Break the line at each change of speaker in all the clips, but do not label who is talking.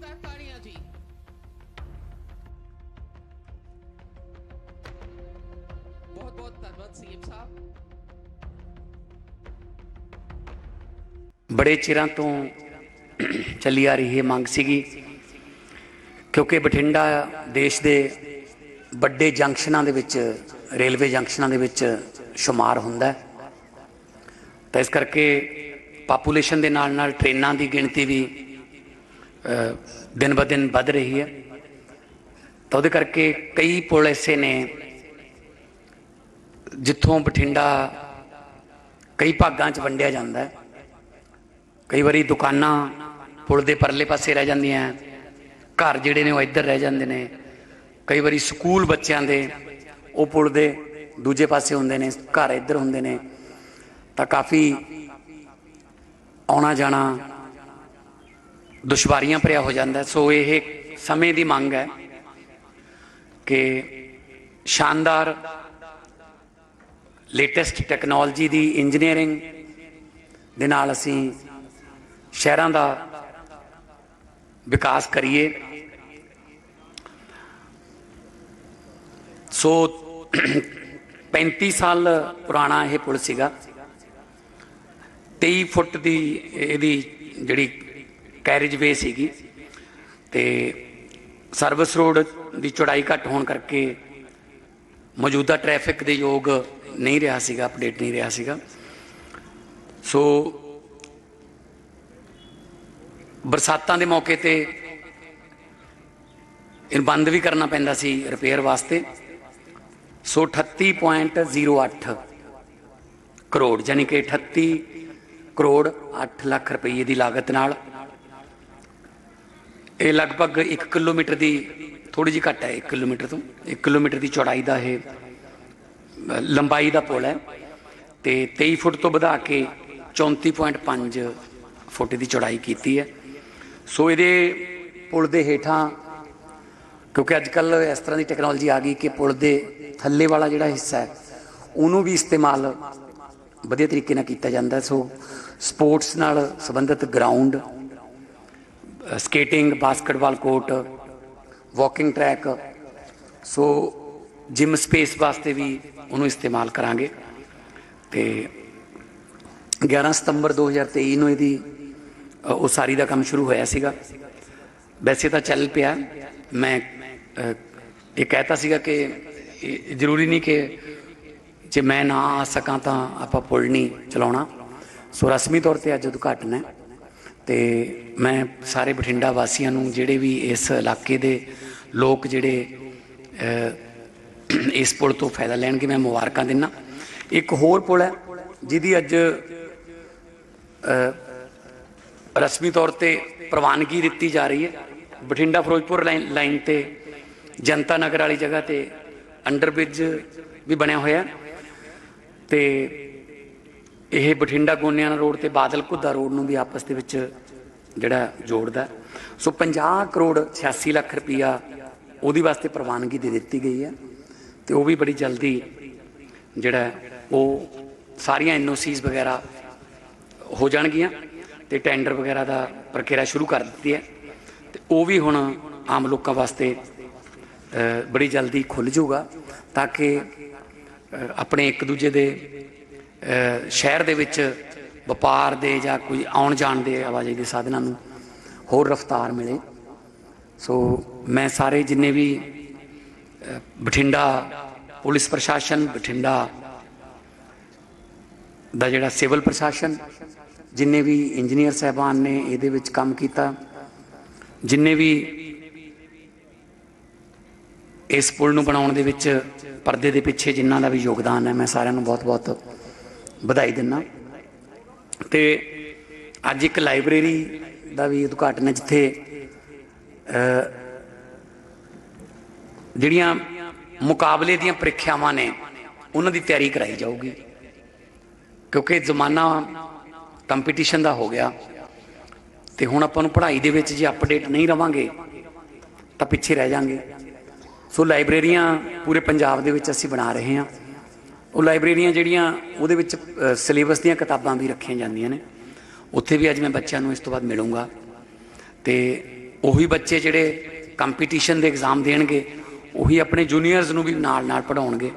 ਜ਼ੋਰਦਾਰ ਜੀ। ਬਹੁਤ ਬਹੁਤ ਧੰਨਵਾਦ ਸੀਐਮ ਸਾਹਿਬ।
ਬੜੇ ਚਿਰਾਂ ਤੋਂ ਚੱਲੀ ਆ ਰਹੀ ਹੈ ਮੰਗ ਸੀਗੀ, ਕਿਉਂਕਿ ਬਠਿੰਡਾ ਦੇਸ਼ ਦੇ ਵੱਡੇ ਜੰਕਸ਼ਨਾਂ ਦੇ ਵਿੱਚ, ਰੇਲਵੇ ਜੰਕਸ਼ਨਾਂ ਦੇ ਵਿੱਚ ਸ਼ੁਮਾਰ ਹੁੰਦਾ ਤਾਂ ਇਸ ਕਰਕੇ ਪਾਪੂਲੇਸ਼ਨ ਦੇ ਨਾਲ ਨਾਲ ਟ੍ਰੇਨਾਂ ਦੀ ਗਿਣਤੀ ਵੀ ਦਿਨ ਬ ਦਿਨ ਵੱਧ ਰਹੀ ਹੈ। ਤਾਂ ਉਹਦੇ ਕਰਕੇ ਕਈ ਪੁਲ ਐਸੇ ਨੇ ਜਿੱਥੋਂ ਬਠਿੰਡਾ ਕਈ ਭਾਗਾਂ 'ਚ ਵੰਡਿਆ ਜਾਂਦਾ ਹੈ। ਕਈ ਵਾਰੀ ਦੁਕਾਨਾਂ ਪੁਲ ਦੇ ਪਰਲੇ ਪਾਸੇ ਰਹਿ ਜਾਂਦੀਆਂ ਘਰ ਜਿਹੜੇ ਨੇ ਉਹ ਇੱਧਰ ਰਹਿ ਜਾਂਦੇ ਨੇ। ਕਈ ਵਾਰੀ ਸਕੂਲ ਬੱਚਿਆਂ ਦੇ ਉਹ ਪੁਲ ਦੇ ਦੂਜੇ ਪਾਸੇ ਹੁੰਦੇ ਨੇ, ਘਰ ਇੱਧਰ ਹੁੰਦੇ ਨੇ। ਤਾਂ ਕਾਫੀ ਆਉਣਾ ਜਾਣਾ ਦੁਸ਼ਵਾਰੀਆਂ ਭਰਿਆ ਹੋ ਜਾਂਦਾ ਸੋ ਇਹ ਸਮੇਂ ਦੀ ਮੰਗ ਹੈ ਕਿ ਸ਼ਾਨਦਾਰ ਲੇਟੈਸਟ ਟੈਕਨੋਲੋਜੀ ਦੀ ਇੰਜੀਨੀਅਰਿੰਗ ਦੇ ਨਾਲ ਅਸੀਂ ਸ਼ਹਿਰਾਂ ਦਾ ਵਿਕਾਸ ਕਰੀਏ। ਸੋ 35 ਸਾਲ ਪੁਰਾਣਾ ਇਹ ਪੁਲ ਸੀਗਾ। 23 ਫੁੱਟ ਦੀ ਇਹਦੀ ਜਿਹੜੀ ਕੈਰੇਜ ਵੇ ਸੀਗੀ ਤੇ ਸਰਵਿਸ ਰੋਡ ਦੀ ਚੌੜਾਈ ਘੱਟ ਹੋਣ ਕਰਕੇ ਮੌਜੂਦਾ ਟ੍ਰੈਫਿਕ ਦੇ ਯੋਗ ਨਹੀਂ ਰਿਹਾ ਸੀਗਾ, ਅਪਡੇਟ ਨਹੀਂ ਰਿਹਾ ਸੀਗਾ। ਸੋ ਬਰਸਾਤਾਂ ਦੇ ਮੌਕੇ ਤੇ ਇਹ ਬੰਦ ਵੀ ਕਰਨਾ ਪੈਂਦਾ ਸੀ ਰਿਪੇਅਰ ਵਾਸਤੇ। ਸੋ 38.08 ਕਰੋੜ, ਯਾਨੀ ਕਿ 38 ਕਰੋੜ 8 ਲੱਖ ਰੁਪਏ ਦੀ ਲਾਗਤ ਨਾਲ ਇਹ ਲਗਭਗ 1 ਕਿਲੋਮੀਟਰ ਦੀ ਥੋੜੀ ਜਿਹੀ ਘੱਟ ਹੈ 1 ਕਿਲੋਮੀਟਰ ਤੋਂ 1 ਕਿਲੋਮੀਟਰ ਦੀ ਚੌੜਾਈ ਦਾ ਇਹ ਲੰਬਾਈ ਦਾ ਪੁਲ ਹੈ ਤੇ 23 ਫੁੱਟ ਤੋਂ ਵਧਾ ਕੇ 34.5 ਫੁੱਟ ਦੀ ਚੌੜਾਈ ਕੀਤੀ ਹੈ। ਸੋ ਇਹਦੇ ਪੁਲ ਦੇ ਹੇਠਾਂ, ਕਿਉਂਕਿ ਅੱਜ ਕੱਲ ਇਸ ਤਰ੍ਹਾਂ ਦੀ ਟੈਕਨੋਲੋਜੀ ਆ ਗਈ ਕਿ ਪੁਲ ਦੇ ਥੱਲੇ ਵਾਲਾ ਜਿਹੜਾ ਹਿੱਸਾ ਹੈ, ਉਹਨੂੰ ਵੀ ਇਸਤੇਮਾਲ ਵਧੀਆ ਤਰੀਕੇ ਨਾਲ ਕੀਤਾ ਜਾਂਦਾ। ਸੋ ਸਪੋਰਟਸ ਨਾਲ ਸੰਬੰਧਿਤ ground skating basketball court walking track so gym space ਵਾਸਤੇ ਵੀ ਉਹਨੂੰ ਇਸਤੇਮਾਲ ਕਰਾਂਗੇ। ਤੇ 11 ਸਤੰਬਰ 2023 ਨੂੰ ਇਹਦੀ ਅ, ਉਸਾਰੀ ਦਾ ਕੰਮ ਸ਼ੁਰੂ ਹੋਇਆ ਸੀਗਾ। ਵੈਸੇ ਤਾਂ ਚੱਲ ਪਿਆ। ਮੈਂ ਇਹ ਕਹਿਤਾ ਸੀਗਾ ਕਿ ਇਹ ਜ਼ਰੂਰੀ ਨਹੀਂ ਕਿ ਜੇ ਮੈਂ ਨਾ ਆ ਸਕਾਂ ਤਾਂ ਆਪਾਂ ਪੁਲ ਨਹੀਂ ਚਲਾਉਣਾ। ਸੋ ਰਸਮੀ ਤੌਰ ਤੇ ਅੱਜ ਉਦਘਾਟਨ ਹੈ। ਤੇ ਮੈਂ ਸਾਰੇ ਬਠਿੰਡਾ ਵਾਸੀਆਂ ਨੂੰ ਜਿਹੜੇ ਵੀ ਇਸ ਇਲਾਕੇ ਦੇ ਲੋਕ ਜਿਹੜੇ ਇਸ ਪੁਲ ਤੋਂ ਫਾਇਦਾ ਲੈਣਗੇ, ਮੈਂ ਮੁਬਾਰਕਾਂ ਦਿੰਨਾ। ਇੱਕ ਹੋਰ ਪੁਲ ਹੈ, ਜਿਹਦੀ ਅੱਜ ਰਸਮੀ ਤੌਰ ਤੇ ਪ੍ਰਵਾਨਗੀ ਦਿੱਤੀ ਜਾ ਰਹੀ ਹੈ। ਬਠਿੰਡਾ ਫਿਰੋਜ਼ਪੁਰ ਲਾਈਨ ਲਾਈਨ ਤੇ ਜਨਤਾ ਨਗਰ ਵਾਲੀ ਜਗ੍ਹਾ ਤੇ ਅੰਡਰਬ੍ਰਿਜ ਵੀ ਬਣਿਆ ਹੋਇਆ ਤੇ ਇਹ ਬਠਿੰਡਾ ਗੋਨਿਆਣਾ ਰੋਡ ਤੇ ਬਾਦਲ ਘੁੱਦਾ ਰੋਡ ਨੂੰ ਵੀ ਆਪਸ ਦੇ ਵਿੱਚ ਜਿਹੜਾ ਜੋੜਦਾ ਸੋ 50 ਕਰੋੜ 86 ਲੱਖ ਰੁਪਈਆ ਉਹਦੀ ਵਾਸਤੇ ਪ੍ਰਵਾਨਗੀ ਦੇ ਦਿੱਤੀ ਗਈ ਹੈ ਤੇ ਉਹ ਵੀ ਬੜੀ ਜਲਦੀ ਜਿਹੜਾ ਉਹ ਸਾਰੀਆਂ ਐਨਓਸੀਜ਼ ਵਗੈਰਾ ਹੋ ਜਾਣਗੀਆਂ ਤੇ ਟੈਂਡਰ ਵਗੈਰਾ ਦਾ ਪ੍ਰਕਿਰਿਆ ਸ਼ੁਰੂ ਕਰ ਦਿੱਤੀ ਹੈ ਤੇ ਉਹ ਵੀ ਹੁਣ ਆਮ ਲੋਕਾਂ ਵਾਸਤੇ ਬੜੀ ਜਲਦੀ ਖੁੱਲ ਜਾਊਗਾ ਤਾਂ ਕਿ ਆਪਣੇ ਇੱਕ ਦੂਜੇ ਦੇ ਸ਼ਹਿਰ ਦੇ ਵਿੱਚ ਵਪਾਰ ਦੇ ਜਾਂ ਕੋਈ ਆਉਣ ਜਾਣ ਦੇ ਆਵਾਜਾਈ ਦੇ ਸਾਧਨਾਂ ਨੂੰ ਹੋਰ ਰਫ਼ਤਾਰ ਮਿਲੇ। ਸੋ ਮੈਂ ਸਾਰੇ ਜਿੰਨੇ ਵੀ ਬਠਿੰਡਾ ਪੁਲਿਸ ਪ੍ਰਸ਼ਾਸਨ, ਬਠਿੰਡਾ ਦਾ ਜਿਹੜਾ ਸਿਵਲ ਪ੍ਰਸ਼ਾਸਨ, ਜਿੰਨੇ ਵੀ ਇੰਜੀਨੀਅਰ ਸਹਿਬਾਨ ਨੇ ਇਹਦੇ ਵਿੱਚ ਕੰਮ ਕੀਤਾ। ਜਿੰਨੇ ਵੀ ਇਸ ਪੁਲ ਨੂੰ ਬਣਾਉਣ ਦੇ ਵਿੱਚ ਪਰਦੇ ਦੇ ਪਿੱਛੇ ਜਿਨ੍ਹਾਂ ਦਾ ਵੀ ਯੋਗਦਾਨ ਹੈ, ਮੈਂ ਸਾਰਿਆਂ ਨੂੰ ਬਹੁਤ-ਬਹੁਤ ਵਧਾਈ ਦਿੰਦਾ ਤੇ ਅੱਜ ਇੱਕ ਲਾਇਬ੍ਰੇਰੀ ਦਾ ਵੀ ਉਦਘਾਟਨ ਹੈ, ਜਿੱਥੇ ਜਿਹੜੀਆਂ ਮੁਕਾਬਲੇ ਦੀਆਂ ਪ੍ਰੀਖਿਆਵਾਂ ਨੇ, ਉਹਨਾਂ ਦੀ ਤਿਆਰੀ ਕਰਾਈ ਜਾਊਗੀ। ਕਿਉਂਕਿ ਜ਼ਮਾਨਾ ਕੰਪੀਟੀਸ਼ਨ ਦਾ ਹੋ ਗਿਆ। ਤੇ ਹੁਣ ਆਪਾਂ ਨੂੰ ਪੜ੍ਹਾਈ ਦੇ ਵਿੱਚ ਜੇ ਅਪਡੇਟ ਨਹੀਂ ਰਵਾਂਗੇ, ਤਾਂ ਪਿੱਛੇ ਰਹਿ ਜਾਾਂਗੇ। ਸੋ ਲਾਇਬ੍ਰੇਰੀਆਂ ਪੂਰੇ ਪੰਜਾਬ ਦੇ ਵਿੱਚ ਅਸੀਂ ਬਣਾ ਰਹੇ ਹਾਂ। ਉਹ ਲਾਇਬ੍ਰੇਰੀਆਂ ਜਿਹੜੀਆਂ, ਉਹਦੇ ਵਿੱਚ ਸਿਲੇਬਸ ਦੀਆਂ ਕਿਤਾਬਾਂ ਵੀ ਰੱਖੀਆਂ ਜਾਂਦੀਆਂ ਨੇ। ਉੱਥੇ ਵੀ ਅੱਜ ਮੈਂ ਬੱਚਿਆਂ ਨੂੰ ਇਸ ਤੋਂ ਬਾਅਦ ਮਿਲੂੰਗਾ। ਤੇ ਉਹੀ ਬੱਚੇ ਜਿਹੜੇ ਕੰਪੀਟੀਸ਼ਨ ਦੇ ਐਗਜ਼ਾਮ ਦੇਣਗੇ, ਉਹੀ ਆਪਣੇ ਜੂਨੀਅਰਸ ਨੂੰ ਵੀ ਨਾਲ ਨਾਲ ਪੜਾਉਣਗੇ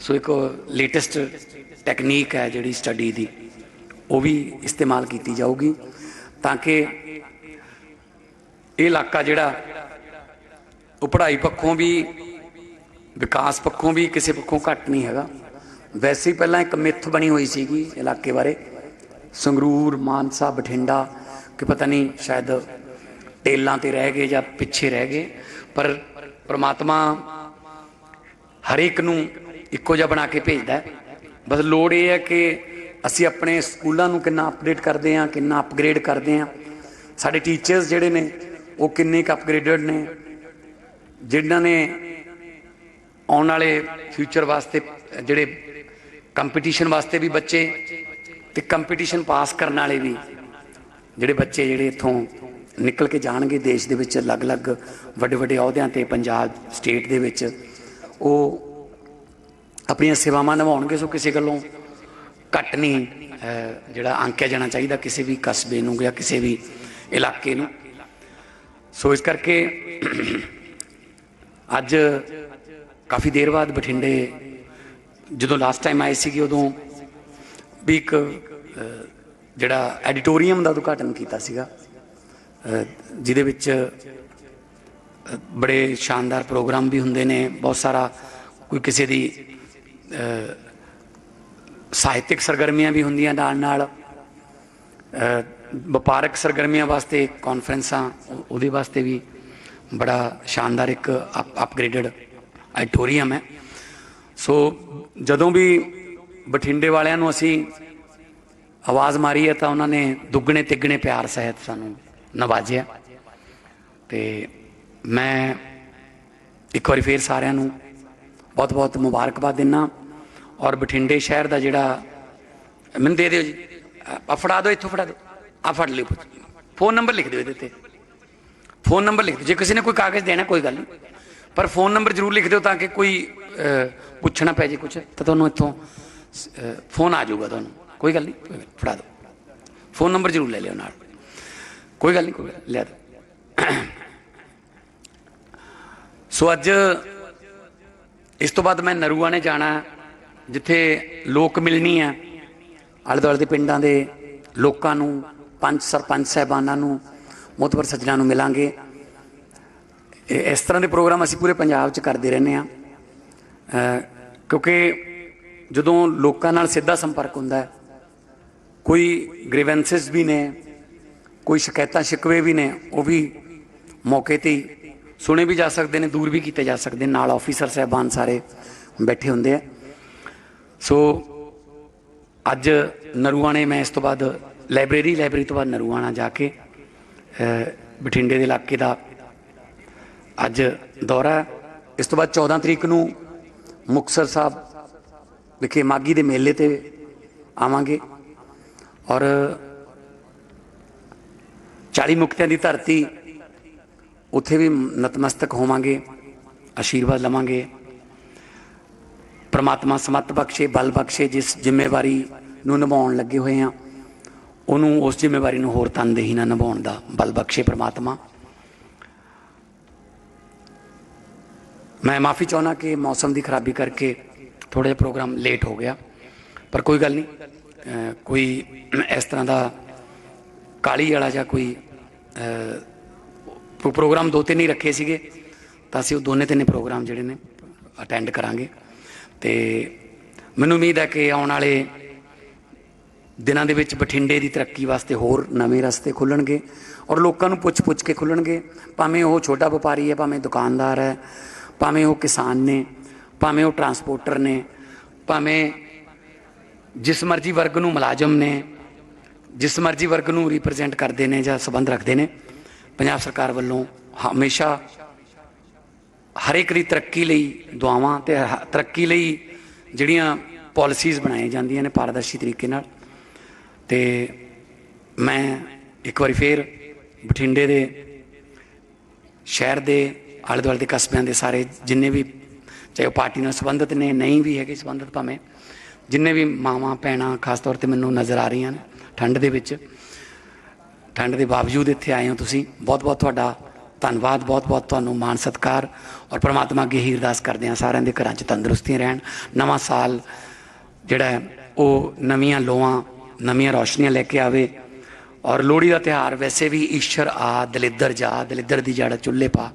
ਸੋ ਇੱਕ ਲੇਟੈਸਟ ਟੈਕਨੀਕ ਹੈ ਜਿਹੜੀ ਸਟੱਡੀ ਦੀ, ਉਹ ਵੀ ਇਸਤੇਮਾਲ ਕੀਤੀ ਜਾਊਗੀ ਤਾਂ ਕਿ ਇਹ ਇਲਾਕਾ ਜਿਹੜਾ, ਉਹ ਪੜ੍ਹਾਈ ਪੱਖੋਂ ਵੀ ਵਿਕਾਸ ਪੱਖੋਂ ਵੀ ਕਿਸੇ ਪੱਖੋਂ ਘੱਟ ਨਹੀਂ ਹੈਗਾ। ਵੈਸੇ ਪਹਿਲਾਂ ਇੱਕ ਮਿੱਥ ਬਣੀ ਹੋਈ ਸੀਗੀ ਇਲਾਕੇ ਬਾਰੇ। ਸੰਗਰੂਰ, ਮਾਨਸਾ, ਬਠਿੰਡਾ, ਕਿ ਪਤਾ ਨਹੀਂ ਸ਼ਾਇਦ ਟੇਲਾਂ ਤੇ ਰਹਿ ਗਏ ਜਾਂ ਪਿੱਛੇ ਰਹਿ ਗਏ। ਪਰ ਪ੍ਰਮਾਤਮਾ ਹਰੇਕ ਨੂੰ ਇੱਕੋ ਜਿਹਾ ਬਣਾ ਕੇ ਭੇਜਦਾ ਹੈ। ਬਸ ਲੋੜ ਇਹ ਹੈ ਕਿ ਅਸੀਂ ਆਪਣੇ ਸਕੂਲਾਂ ਨੂੰ ਕਿੰਨਾ ਅਪਡੇਟ ਕਰਦੇ ਹਾਂ, ਕਿੰਨਾ ਅਪਗ੍ਰੇਡ ਕਰਦੇ ਹਾਂ। ਸਾਡੇ ਟੀਚਰਸ ਜਿਹੜੇ ਨੇ, ਉਹ ਕਿੰਨੇ ਕੁ ਅਪਗ੍ਰੇਡਡ ਨੇ, ਜਿਨ੍ਹਾਂ ਨੇ ਆਉਣ ਵਾਲੇ ਫਿਊਚਰ ਵਾਸਤੇ, ਜਿਹੜੇ ਕੰਪੀਟੀਸ਼ਨ ਵਾਸਤੇ ਵੀ ਬੱਚੇ ਤੇ ਕੰਪੀਟੀਸ਼ਨ ਪਾਸ ਕਰਨ ਵਾਲੇ ਵੀ, ਜਿਹੜੇ ਬੱਚੇ ਜਿਹੜੇ ਇੱਥੋਂ ਨਿਕਲ ਕੇ ਜਾਣਗੇ ਦੇਸ਼ ਦੇ ਵਿੱਚ ਅਲੱਗ-ਅਲੱਗ ਵੱਡੇ ਵੱਡੇ ਅਹੁਦਿਆਂ ਤੇ ਪੰਜਾਬ ਸਟੇਟ ਦੇ ਵਿੱਚ, ਉਹ ਆਪਣੀਆਂ ਸੇਵਾਵਾਂ ਨਿਭਾਉਣਗੇ। ਸੋ ਕਿਸੇ ਗੱਲੋਂ ਘੱਟ ਨਹੀਂ ਜਿਹੜਾ ਅੰਕਿਆ ਜਾਣਾ ਚਾਹੀਦਾ ਕਿਸੇ ਵੀ ਕਸਬੇ ਨੂੰ ਜਾਂ ਕਿਸੇ ਵੀ ਇਲਾਕੇ ਨੂੰ। ਸੋ ਇਸ ਕਰਕੇ ਅੱਜ ਕਾਫੀ ਦੇਰ ਬਾਅਦ ਬਠਿੰਡੇ ਜਦੋਂ ਲਾਸਟ ਟਾਈਮ ਆਏ ਸੀਗੇ, ਉਦੋਂ ਵੀ ਇੱਕ ਜਿਹੜਾ ਐਡੀਟੋਰੀਅਮ ਦਾ ਉਦਘਾਟਨ ਕੀਤਾ ਸੀਗਾ ਜਿਹਦੇ ਵਿੱਚ ਬੜੇ ਸ਼ਾਨਦਾਰ ਪ੍ਰੋਗਰਾਮ ਵੀ ਹੁੰਦੇ ਨੇ, ਬਹੁਤ ਸਾਰਾ ਕੋਈ ਕਿਸੇ ਦੀ ਸਾਹਿਤਿਕ ਸਰਗਰਮੀਆਂ ਵੀ ਹੁੰਦੀਆਂ ਨਾਲ ਨਾਲ ਵਪਾਰਕ ਸਰਗਰਮੀਆਂ ਵਾਸਤੇ ਕਾਨਫਰੰਸਾਂ ਉਹਦੇ ਵਾਸਤੇ ਵੀ ਬੜਾ ਸ਼ਾਨਦਾਰ ਇੱਕ ਅਪਗ੍ਰੇਡਡ ਐਡੀਟੋਰੀਅਮ ਹੈ। ਸੋ ਜਦੋਂ ਵੀ ਬਠਿੰਡੇ ਵਾਲਿਆਂ ਨੂੰ ਅਸੀਂ ਆਵਾਜ਼ ਮਾਰੀ ਹੈ ਤਾਂ ਉਹਨਾਂ ਨੇ ਦੁੱਗਣੇ ਤਿੱਗਣੇ ਪਿਆਰ ਸਹਿਤ ਸਾਨੂੰ ਨਵਾਜਿਆ। ਤੇ ਮੈਂ ਇੱਕ ਵਾਰੀ ਫੇਰ ਸਾਰਿਆਂ ਨੂੰ ਬਹੁਤ ਬਹੁਤ ਮੁਬਾਰਕਬਾਦ ਦਿੰਨਾ ਔਰ ਬਠਿੰਡੇ ਸ਼ਹਿਰ ਦਾ ਜਿਹੜਾ, ਮੈਨੂੰ ਦੇ ਦਿਓ ਜੀ। ਆ ਫੜਾ ਦਿਓ, ਇੱਥੋਂ ਫੜਾ ਦਿਓ। ਆ ਫੜ ਲਿਓ ਫੋਨ ਨੰਬਰ ਲਿਖ ਦਿਓ ਇਹਦੇ ਤੇ ਫੋਨ ਨੰਬਰ ਲਿਖ ਦਿਓ। ਜੇ ਕਿਸੇ ਨੇ ਕੋਈ ਕਾਗਜ਼ ਦੇਣਾ, ਕੋਈ ਗੱਲ ਨਹੀਂ ਪਰ ਫੋਨ ਨੰਬਰ ਜ਼ਰੂਰ ਲਿਖ ਦਿਓ ਤਾਂ ਕਿ ਕੋਈ ਪੁੱਛਣਾ ਪੈ ਜੇ ਕੁਝ ਤਾਂ ਤੁਹਾਨੂੰ ਇੱਥੋਂ ਫੋਨ ਆ ਜਾਊਗਾ ਤੁਹਾਨੂੰ। ਕੋਈ ਗੱਲ ਨਹੀਂ ਫੜਾ ਦਿਓ। ਫੋਨ ਨੰਬਰ ਜ਼ਰੂਰ ਲੈ ਲਿਓ ਨਾਲ। ਕੋਈ ਗੱਲ ਨਹੀਂ, ਕੋਈ ਗੱਲ ਲੈ ਦਿਓ। ਸੋ ਅੱਜ, ਇਸ ਤੋਂ ਬਾਅਦ ਮੈਂ ਨਰੂਆ ਨੇ ਜਾਣਾ, ਜਿੱਥੇ ਲੋਕ ਮਿਲਣੀ ਹੈ ਆਲੇ ਦੁਆਲੇ ਦੇ ਪਿੰਡਾਂ ਦੇ ਲੋਕਾਂ ਨੂੰ ਪੰਚ ਸਰਪੰਚ ਸਾਹਿਬਾਨਾਂ ਨੂੰ, ਮੋਤਬਰ ਸੱਜਣਾ ਨੂੰ ਮਿਲਾਂਗੇ। ਇਸ ਤਰ੍ਹਾਂ ਦੇ ਪ੍ਰੋਗਰਾਮ ਅਸੀਂ ਪੂਰੇ ਪੰਜਾਬ 'ਚ ਕਰਦੇ ਰਹਿੰਦੇ ਆ ਕਿਉਂਕਿ ਜਦੋਂ ਲੋਕਾਂ ਨਾਲ ਸਿੱਧਾ ਸੰਪਰਕ ਹੁੰਦਾ ਹੈ, ਕੋਈ ਗ੍ਰੀਵੈਂਸਸ ਵੀ ਨੇ, ਕੋਈ ਸ਼ਿਕਾਇਤਾਂ ਸ਼ਿਕਵੇ ਵੀ ਨੇ, ਉਹ ਵੀ ਮੌਕੇ ਤੇ ਸੁਣੇ ਵੀ ਜਾ ਸਕਦੇ ਨੇ, ਦੂਰ ਵੀ ਕੀਤੇ ਜਾ ਸਕਦੇ ਨੇ। ਨਾਲ ਆਫੀਸਰ ਸਾਹਿਬਾਨ ਸਾਰੇ ਬੈਠੇ ਹੁੰਦੇ ਆ। ਸੋ ਅੱਜ ਨਰੂਆਣੇ ਮੈਂ ਇਸ ਤੋਂ ਬਾਅਦ ਲਾਇਬ੍ਰੇਰੀ ਲਾਇਬ੍ਰੇਰੀ ਤੋਂ ਬਾਅਦ ਨਰੂਆਣਾ ਜਾ ਕੇ ਬਠਿੰਡੇ ਦੇ ਇਲਾਕੇ ਦਾ ਅੱਜ ਦੌਰਾ ਇਸ ਤੋਂ ਬਾਅਦ 14 ਤਰੀਕ ਨੂੰ ਮੁਕਤਸਰ ਸਾਹਿਬ ਵਿਖੇ ਮਾਗੀ ਦੇ ਮੇਲੇ ਤੇ ਆਵਾਂਗੇ। ਔਰ 40 ਮੁਕਤਿਆਂ ਦੀ ਧਰਤੀ ਉੱਥੇ ਵੀ ਨਤਮਸਤਕ ਹੋਵਾਂਗੇ, ਆਸ਼ੀਰਵਾਦ ਲਵਾਂਗੇ। ਪ੍ਰਮਾਤਮਾ ਸਮਤ ਬਖਸ਼ੇ, ਬਲ ਬਖਸ਼ੇ, ਜਿਸ ਜ਼ਿੰਮੇਵਾਰੀ ਨੂੰ ਨਿਭਾਉਣ ਲੱਗੇ ਹੋਏ ਆ ਉਹਨੂੰ ਉਸ ਜ਼ਿੰਮੇਵਾਰੀ ਨੂੰ ਹੋਰ ਤਨਦੇਹੀ ਨਾਲ ਨਿਭਾਉਣ ਦਾ ਬਲ ਬਖਸ਼ੇ ਪ੍ਰਮਾਤਮਾ। ਮੈਂ ਮਾਫੀ ਚਾਹੁੰਦਾ ਕਿ ਮੌਸਮ ਦੀ ਖਰਾਬੀ ਕਰਕੇ ਥੋੜਾ ਜਿਹਾ ਪ੍ਰੋਗਰਾਮ ਲੇਟ ਹੋ ਗਿਆ ਪਰ ਕੋਈ ਗੱਲ ਨਹੀਂ ਕੋਈ ਇਸ ਤਰ੍ਹਾਂ ਦਾ ਕਾਲੀ ਵਾਲਾ ਜਾਂ ਕੋਈ ਪ੍ਰੋਗਰਾਮ ਦੋ ਤਿੰਨ ਹੀ ਰੱਖੇ ਸੀਗੇ ਤਾਂ ਅਸੀਂ ਉਹ ਦੋਨੇ ਤਿੰਨੇ ਪ੍ਰੋਗਰਾਮ ਜਿਹੜੇ ਨੇ ਅਟੈਂਡ ਕਰਾਂਗੇ ਤੇ ਮੈਨੂੰ ਉਮੀਦ ਹੈ ਕਿ ਆਉਣ ਵਾਲੇ ਦਿਨਾਂ ਦੇ ਵਿੱਚ ਬਠਿੰਡੇ ਦੀ ਤਰੱਕੀ ਵਾਸਤੇ ਹੋਰ ਨਵੇਂ ਰਸਤੇ ਖੁੱਲਣਗੇ ਔਰ ਲੋਕਾਂ ਨੂੰ ਪੁੱਛ-ਪੁੱਛ ਕੇ ਖੁੱਲਣਗੇ ਭਾਵੇਂ ਉਹ ਛੋਟਾ ਵਪਾਰੀ ਹੈ ਭਾਵੇਂ ਦੁਕਾਨਦਾਰ ਹੈ ਭਾਵੇਂ ਉਹ ਕਿਸਾਨ ਨੇ, ਭਾਵੇਂ ਉਹ ਟਰਾਂਸਪੋਰਟਰ ਨੇ, ਭਾਵੇਂ ਜਿਸ ਮਰਜ਼ੀ ਵਰਗ ਨੂੰ ਮੁਲਾਜ਼ਮ ਨੇ, ਜਿਸ ਮਰਜ਼ੀ ਵਰਗ ਨੂੰ ਰਿਪਰੈਜ਼ੈਂਟ ਕਰਦੇ ਨੇ ਜਾਂ ਸਬੰਧ ਰੱਖਦੇ ਨੇ, ਪੰਜਾਬ ਸਰਕਾਰ ਵੱਲੋਂ ਹਮੇਸ਼ਾ ਹਰੇਕ ਇੱਕ ਦੀ ਤਰੱਕੀ ਲਈ ਦੁਆਵਾਂ ਤੇ ਹ- ਤਰੱਕੀ ਲਈ ਜਿਹੜੀਆਂ ਪਾਲਿਸੀਜ਼ ਬਣਾਈਆਂ ਜਾਂਦੀਆਂ ਨੇ ਪਾਰਦਰਸ਼ੀ ਤਰੀਕੇ ਨਾਲ। ਤੇ ਮੈਂ ਇੱਕ ਵਾਰੀ ਫੇਰ ਬਠਿੰਡੇ ਦੇ, ਸ਼ਹਿਰ ਦੇ ਆਲੇ ਦੁਆਲੇ ਦੇ ਕਸਬਿਆਂ ਦੇ ਸਾਰੇ ਜਿੰਨੇ ਵੀ, ਚਾਹੇ ਉਹ ਪਾਰਟੀ ਨਾਲ ਸੰਬੰਧਿਤ ਨੇ, ਨਹੀਂ ਵੀ ਹੈਗੇ ਸੰਬੰਧਿਤ ਭਾਵੇਂ, ਜਿੰਨੇ ਵੀ ਮਾਵਾਂ, ਭੈਣਾਂ ਖਾਸ ਤੌਰ ਤੇ ਮੈਨੂੰ ਨਜ਼ਰ ਆ ਰਹੀਆਂ ਨੇ ਠੰਡ ਦੇ ਵਿੱਚ, ਠੰਡ ਦੇ ਬਾਵਜੂਦ ਇੱਥੇ ਆਏ ਹੋ ਤੁਸੀਂ ਬਹੁਤ ਬਹੁਤ ਤੁਹਾਡਾ ਧੰਨਵਾਦ ਬਹੁਤ ਬਹੁਤ ਤੁਹਾਨੂੰ ਮਾਣ ਸਤਿਕਾਰ ਔਰ ਪ੍ਰਮਾਤਮਾ ਅੱਗੇ ਹੀ ਅਰਦਾਸ ਕਰਦੇ ਹਾਂ ਸਾਰਿਆਂ ਦੇ ਘਰਾਂ 'ਚ ਤੰਦਰੁਸਤੀਆਂ ਰਹਿਣ। ਨਵਾਂ ਸਾਲ ਜਿਹੜਾ ਉਹ ਨਵੀਆਂ ਲੋਆਂ ਨਵੀਆਂ ਰੌਸ਼ਨੀਆਂ ਲੈ ਕੇ ਆਵੇ ਔਰ ਲੋਹੜੀ ਦਾ ਤਿਹਾਰ ਵੈਸੇ ਵੀ ਈਸ਼ਰ ਆ, ਦਲਿੱਦਰ ਜਾ, ਦਲਿੱਦਰ ਦੀ ਜੜ ਚੁੱਲ੍ਹੇ ਪਾ।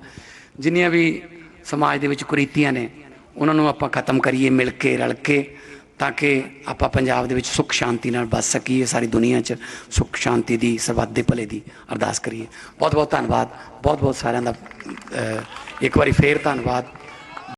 ਜਿੰਨੀਆਂ ਵੀ ਸਮਾਜ ਦੇ ਵਿੱਚ ਕੁਰੀਤੀਆਂ ਨੇ, ਉਹਨਾਂ ਨੂੰ ਆਪਾਂ ਖਤਮ ਕਰੀਏ, ਮਿਲ ਕੇ, ਰਲ ਕੇ, ਤਾਂ ਕਿ ਆਪਾਂ ਪੰਜਾਬ ਦੇ ਵਿੱਚ ਸੁੱਖ ਸ਼ਾਂਤੀ ਨਾਲ ਬਸ ਸਕੀਏ, ਸਾਰੀ ਦੁਨੀਆ 'ਚ ਸੁੱਖ ਸ਼ਾਂਤੀ ਦੀ ਸਰਬੱਤ ਦੇ ਭਲੇ ਦੀ ਅਰਦਾਸ ਕਰੀਏ। ਬਹੁਤ ਬਹੁਤ ਧੰਨਵਾਦ। ਬਹੁਤ ਬਹੁਤ ਸਾਰਿਆਂ ਦਾ ਇੱਕ ਵਾਰੀ ਫੇਰ ਧੰਨਵਾਦ।